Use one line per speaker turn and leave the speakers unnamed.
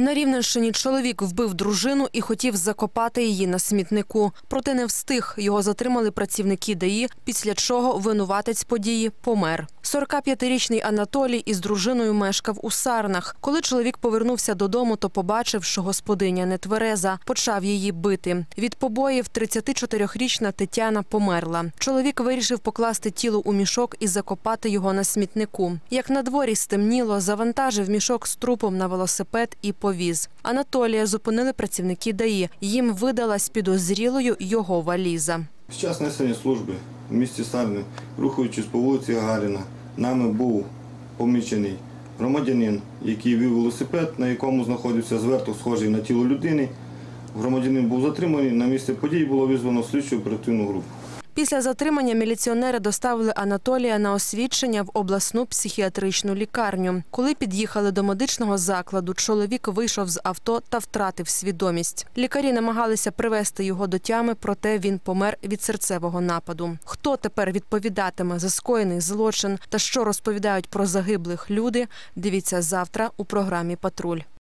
На Рівненщині чоловік вбив дружину і хотів закопати її на смітнику. Проте не встиг. Його затримали працівники ДАІ, після чого винуватець події помер. 45-річний Анатолій із дружиною мешкав у Сарнах. Коли чоловік повернувся додому, то побачив, що господиня нетвереза, почав її бити. Від побоїв 34-річна Тетяна померла. Чоловік вирішив покласти тіло у мішок і закопати його на смітнику. Як на дворі стемніло, завантажив мішок з трупом на велосипед і повіз. Анатолія зупинили працівники ДАІ. Їм видалась підозрілою його валіза.
Під час несення служби в місті Сарни, рухаючись по вулиці Гагаріна, нами був помічений громадянин, який вів велосипед, на якому знаходився зверток, схожий на тіло людини. Громадянин був затриманий. На місце подій було визвано слідчу оперативну групу.
Після затримання міліціонери доставили Анатолія на освідчення в обласну психіатричну лікарню. Коли під'їхали до медичного закладу, чоловік вийшов з авто та втратив свідомість. Лікарі намагалися привести його до тями, проте він помер від серцевого нападу. Хто тепер відповідатиме за скоєний злочин та що розповідають про загиблих люди? Дивіться завтра у програмі Патруль.